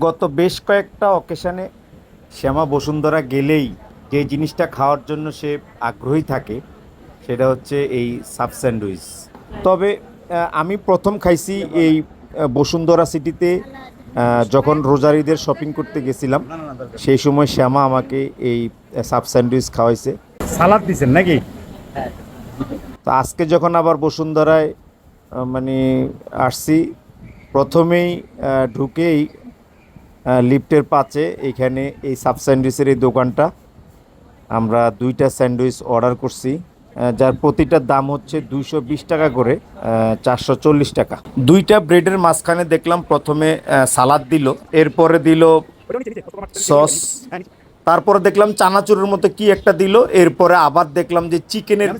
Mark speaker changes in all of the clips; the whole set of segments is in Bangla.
Speaker 1: গত বেশ কয়েকটা অকেশনে শ্যামা বসুন্ধরা গেলেই যে জিনিসটা খাওয়ার জন্য সে আগ্রহী থাকে সেটা হচ্ছে এই সাব স্যান্ডউইচ। তবে আমি প্রথম খাইছি এই বসুন্ধরা সিটিতে যখন রোজারিদের শপিং করতে গেছিলাম সেই সময় শ্যামা আমাকে এই সাব স্যান্ডউইচ খাওয়াইছে। সালাদ দিছেন নাকি? তো আজকে যখন আবার বসুন্ধরায় মানে আসছি প্রথমেই ঢুকেই লিফটের পাচে এইখানে এই সাব স্যান্ডউইচের এই দোকানটা। আমরা দুইটা স্যান্ডউইচ অর্ডার করছি যার প্রতিটার দাম হচ্ছে দুইশো বিশ টাকা করে চারশো চল্লিশ টাকা। দুইটা ব্রেডের মাঝখানে দেখলাম প্রথমে সালাদ দিল, এরপরে দিল সস, তারপরে দেখলাম চানাচুরের মতো কি একটা দিল, এরপরে আবার দেখলাম যে চিকেনের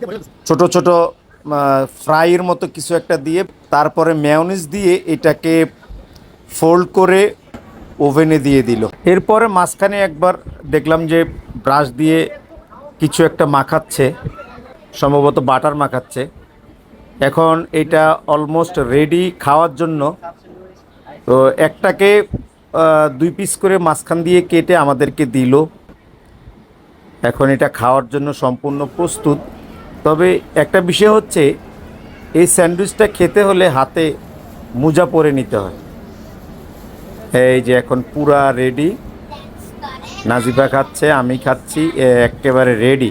Speaker 1: ছোট ছোট ফ্রাইয়ের মতো কিছু একটা দিয়ে, তারপরে ম্যায়োনিজ দিয়ে এটাকে ফোল্ড করে ওভেনে দিয়ে দিল। এরপরে মাঝখানে একবার দেখলাম যে ব্রাশ দিয়ে কিছু একটা মাখাচ্ছে, সম্ভবত বাটার মাখাচ্ছে। এখন এটা অলমোস্ট রেডি খাওয়ার জন্য। তো একটাকে দুই পিস করে মাঝখান দিয়ে কেটে আমাদেরকে দিল। এখন এটা খাওয়ার জন্য সম্পূর্ণ প্রস্তুত। তবে একটা বিষয় হচ্ছে, এই স্যান্ডউইচটা খেতে হলে হাতে মোজা পরে নিতে হয়। এই যে এখন পুরা রেডি নাজিফা খাচ্ছে আমি খাচ্ছি এ একেবারে রেডি